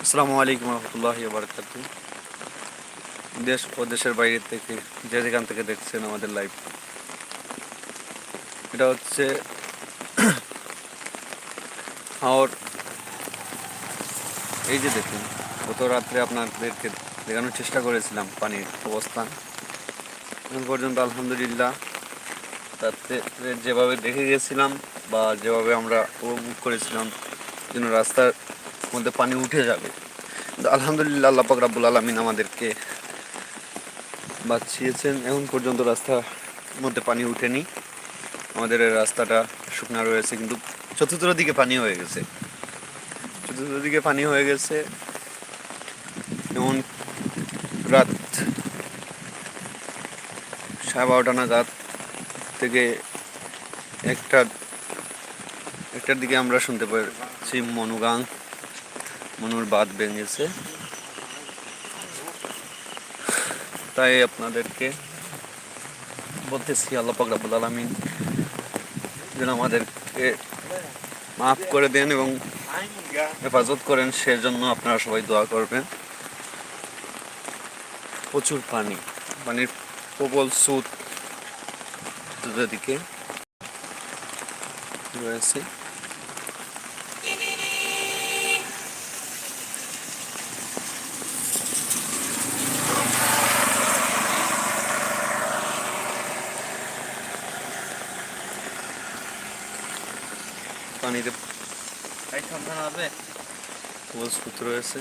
আসসালামু আলাইকুম রহমতুল্লাহ বারকাত দেশ ও দেশের বাইরে থেকে যে যেখান থেকে দেখছেন আমাদের লাইভ এটা হচ্ছে হাওর এই যে দেখুন, গত রাত্রে আপনাদেরকে দেখানোর চেষ্টা করেছিলাম পানির অবস্থান। এখন পর্যন্ত আলহামদুলিল্লাহ তাতে যেভাবে দেখে গেছিলাম বা যেভাবে আমরা উপভোগ করেছিলাম, যেন রাস্তার মধ্যে পানি উঠে যাবে। আলহামদুলিল্লাহ আল্লাহ পাক রাব্বুল আলমিন আমাদেরকে বাঁচিয়েছেন। এখন পর্যন্ত রাস্তার মধ্যে পানি উঠেনি। আমাদের রাস্তাটা শুকনা রয়েছে, কিন্তু চতুর্থ দিকে পানি হয়ে গেছে। চতুর্থ দিকে পানি হয়ে গেছে। এমন রাত সাড়ে বারোটা নাগাদ থেকে একটা, একটার দিকে আমরা শুনতে পাচ্ছি মনুগাং মনুর বাদ ভেঙেছে। তাই আপনাদেরকে বলতেছি, আল্লাহ পাক রাব্বুল আলামিন যেন আমাদেরকে মাফ করে দেন এবং হেফাজত করেন, সেজন্য আপনারা সবাই দোয়া করবেন। প্রচুর পানি, পানির প্রবল স্রোত দিকে রয়েছে। পানিতে প্রবল স্রোত রয়েছে।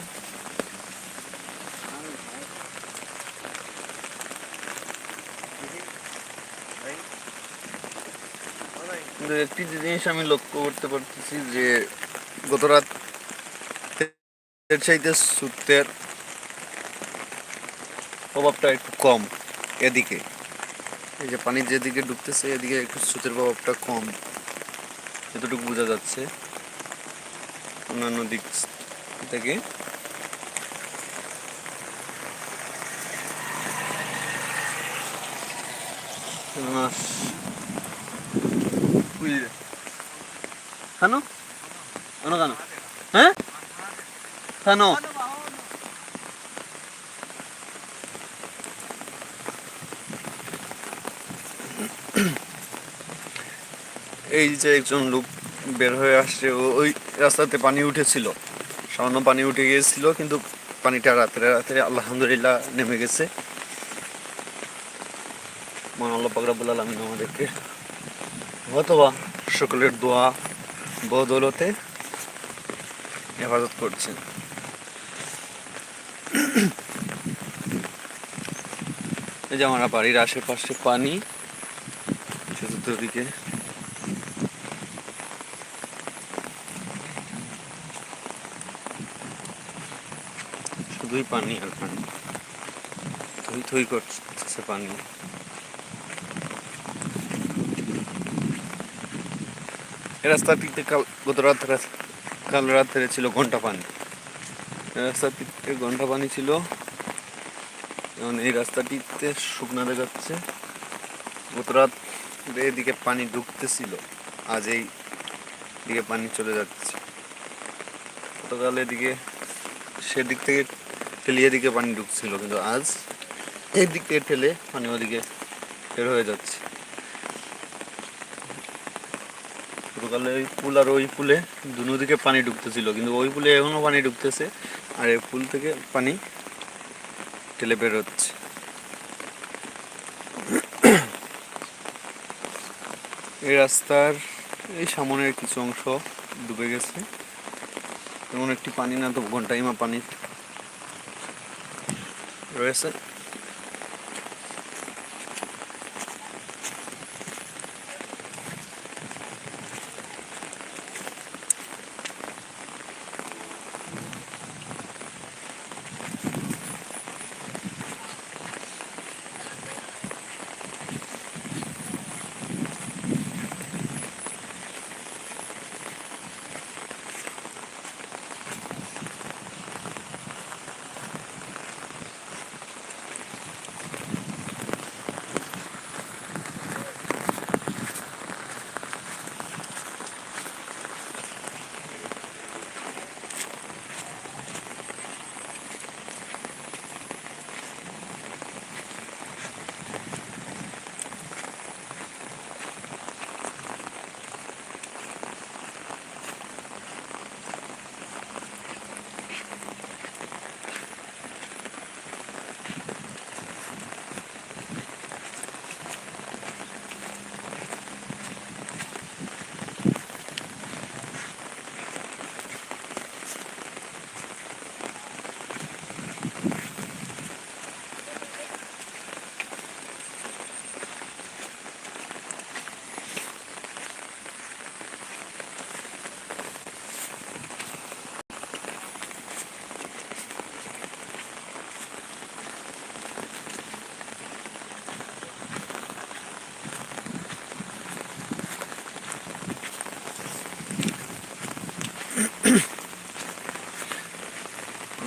একটি জিনিস আমি লক্ষ্য করতে পারতেছি যে গত রাত চাইতে সুতের প্রভাবটা একটু কম এদিকে। এই যে পানি যেদিকে ঢুকতেছে এদিকে একটু সুতের প্রভাবটা কম। যতটুকু বোঝা যাচ্ছে অন্যান্য দিক থেকে। বুঝলে। কেন কেন কেন হ্যাঁ? কেন এই যে একজন লোক বের হয়ে আসছে ওই রাস্তাতে পানি উঠেছিল। সামান্য পানি উঠে গিয়েছিল কিন্তু পানিটা রাত্রে রাত্রে আলহামদুলিল্লাহ নেমে গেছে। মহান আল্লাহ পাকরাবুল আলমিন আমাদেরকে অথবা সকলের দোয়া বদৌলতে হেফাজত করছেন। এই যে আমার বাড়ির আশেপাশে পানি চতুর্দিকে শুধুই পানি আর পানি। থই থই করতেছে পানি। রাস্তাটিতে কাল, গত রাত কাল রাত্রে ছিল ঘণ্টা পানি রাস্তাটিতে ঘণ্টা পানি ছিল। এবং এই রাস্তাটিতে শুকনা দেখাচ্ছে গত রাত এদিকে পানি ঢুকতেছিল। আজ এই দিকে পানি চলে যাচ্ছে। গতকাল এদিকে সেদিক থেকে ঠেলে এদিকে পানি ঢুকছিল, কিন্তু আজ এই দিক থেকে ঠেলে পানি ওদিকে বের হয়ে যাচ্ছে। গতকালে ওই পুল আর ওই পুলে দুনো দিকে পানি ঢুকতেছিল কিন্তু ওই পুলে এখনও পানি ঢুকতেছে আর এই পুল থেকে পানি ঠেলে বের হচ্ছে। এই রাস্তার এই সামনের কিছু অংশ ডুবে গেছে। এমন একটি পানি না তো ঘন্টাইমা পানি রয়েছে।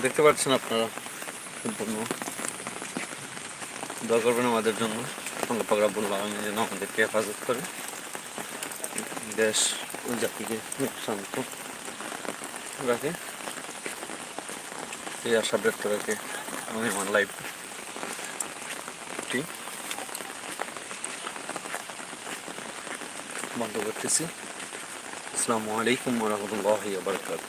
দেখতে পাচ্ছেন আপনারা? সম্পূর্ণ। দোয়া করবেন আমাদের জন্য। আল্লাহ পাক রাব্বুল আলামিন যেন আমাদেরকে হেফাজত করে। দেশ ও জাতিকে শান্ত রাখে। এই আশা ব্যক্ত রাখে আমি আমার লাইফটি বন্ধ করতেছি। আসসালামু আলাইকুম রহমতুল্লাহ বারকাত